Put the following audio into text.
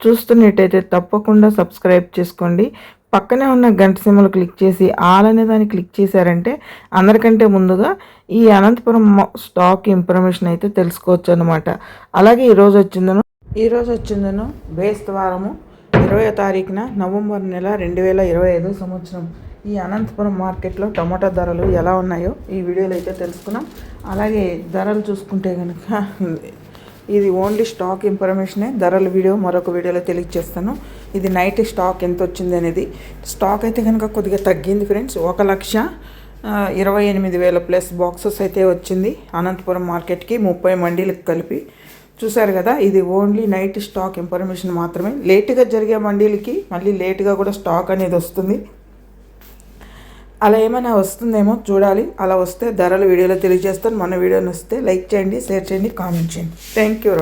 చూస్తున్నట్టయితే తప్పకుండా సబ్స్క్రైబ్ చేసుకోండి. పక్కనే ఉన్న గంట సిమ్మలు క్లిక్ చేసి ఆల్ అనే దాన్ని క్లిక్ చేశారంటే అందరికంటే ముందుగా ఈ అనంతపురం స్టాక్ ఇన్ఫర్మేషన్ అయితే తెలుసుకోవచ్చు అనమాట అలాగే ఈరోజు వచ్చిందను ఈరోజు వచ్చిందను బేస్తవారము ఇరవై తారీఖున నవంబర్ నెల రెండు వేల ఇరవై ఐదు సంవత్సరం. ఈ అనంతపురం మార్కెట్లో టమాటా ధరలు ఎలా ఉన్నాయో ఈ వీడియోలో అయితే తెలుసుకున్నాం. అలాగే ధరలు చూసుకుంటే కనుక ఇది ఓన్లీ స్టాక్ ఇన్ఫర్మేషనే ధరల వీడియో మరొక వీడియోలో తెలియజేస్తాను. ఇది నైట్ స్టాక్ ఎంత వచ్చింది అనేది. స్టాక్ అయితే కనుక కొద్దిగా తగ్గింది ఫ్రెండ్స్ ఒక లక్ష ఇరవై ఎనిమిది వేల ప్లస్ బాక్సెస్ అయితే వచ్చింది. అనంతపురం మార్కెట్కి ముప్పై మండీలకు కలిపి. చూసారు కదా ఇది ఓన్లీ నైట్ స్టాక్ ఇన్ఫర్మేషన్ మాత్రమే. లేటుగా జరిగే మండీలకి మళ్ళీ లేటుగా కూడా స్టాక్ అనేది వస్తుంది. అలా ఏమైనా వస్తుందేమో చూడాలి. అలా వస్తే ధరలు వీడియోలో తెలియజేస్తాను. మన వీడియోని వస్తే లైక్ చేయండి షేర్ చేయండి కామెంట్ చేయండి. Thank you